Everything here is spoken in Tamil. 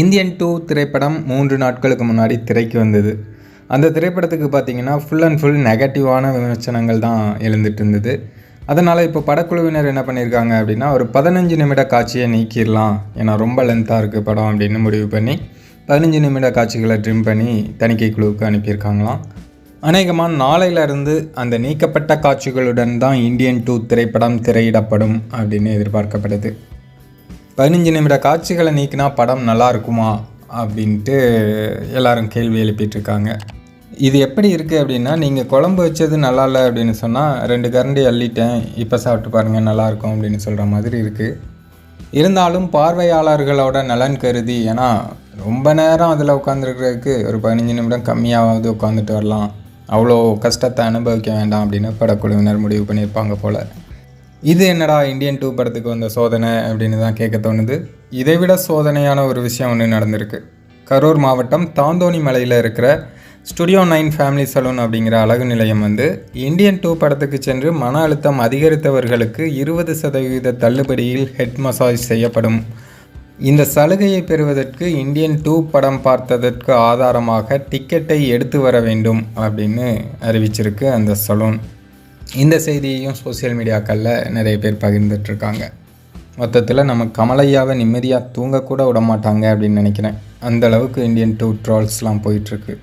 இந்தியன் டூ திரைப்படம் மூன்று நாட்களுக்கு முன்னாடி திரைக்கு வந்தது. அந்த திரைப்படத்துக்கு பார்த்தீங்கன்னா ஃபுல் அண்ட் ஃபுல் நெகட்டிவான விமர்சனங்கள் தான் எழுந்துட்டு இருந்தது. அதனால் இப்போ படக்குழுவினர் என்ன பண்ணியிருக்காங்க அப்படின்னா ஒரு பதினஞ்சு நிமிட காட்சியை நீக்கிடலாம் ஏன்னா ரொம்ப லென்த்தாக இருக்குது படம் அப்படின்னு முடிவு பண்ணி பதினஞ்சு நிமிட காட்சிகளை ட்ரிம் பண்ணி தணிக்கை குழுவுக்கு அனுப்பியிருக்காங்களாம். அநேகமாக நாளையிலிருந்து அந்த நீக்கப்பட்ட காட்சிகளுடன் தான் இந்தியன் டூ திரைப்படம் திரையிடப்படும் அப்படின்னு எதிர்பார்க்கப்படுது. பதினஞ்சு நிமிட காட்சிகளை நீக்கினா படம் நல்லா இருக்குமா? அப்படின்ட்டு எல்லாரும் கேள்வி எழுப்பிட்டு இருக்காங்க இது எப்படி இருக்குது அப்படின்னா நீங்கள் குழம்பு வச்சது நல்லா இல்லை அப்படின்னு சொன்னால் ரெண்டு கரண்டி அள்ளிட்டேன் இப்போ சாப்பிட்டு பாருங்கள் நல்லாயிருக்கும் அப்படின்னு சொல்கிற மாதிரி இருக்குது இருந்தாலும் பார்வையாளர்களோட நலன் கருதி ஏன்னா ரொம்ப நேரம் அதில் உட்காந்துருக்கிறதுக்கு ஒரு பதினஞ்சு நிமிடம் கம்மியாவது உட்காந்துட்டு வரலாம். அவ்வளோ கஷ்டத்தை அனுபவிக்க வேண்டாம் அப்படின்னு படக்குழுவினர் முடிவு பண்ணியிருப்பாங்க போல். இது என்னடா இந்தியன் டூ படத்துக்கு வந்த சோதனை அப்படின்னு தான் கேட்க தோணுது. இதைவிட சோதனையான ஒரு விஷயம் ஒன்று நடந்திருக்கு. கரூர் மாவட்டம் தாந்தோணி மலையில் இருக்கிற ஸ்டுடியோ நைன் ஃபேமிலி சலூன் அப்படிங்கிற அழகு நிலையம் வந்து இந்தியன் டூ படத்துக்கு சென்று மன அழுத்தம் அதிகரித்தவர்களுக்கு இருபது சதவீத தள்ளுபடியில் ஹெட் மசாஜ் செய்யப்படும். இந்த சலுகையை பெறுவதற்கு இந்தியன் டூ படம் பார்த்ததற்கு ஆதாரமாக டிக்கெட்டை எடுத்து வர வேண்டும் அப்படின்னு அறிவிச்சிருக்கு அந்த சலூன் இந்த செய்தியையும் சோஷியல் மீடியாக்களில் நிறைய பேர் பகிர்ந்துட்டுருக்காங்க மொத்தத்தில் நம்ம கமலையாவை நிம்மதியாக தூங்கக்கூட விட மாட்டாங்க அப்படின்னு நினைக்கிறேன். அந்தளவுக்கு இந்தியன் டூ ட்ரால்ஸ்லாம் போயிட்டுருக்கு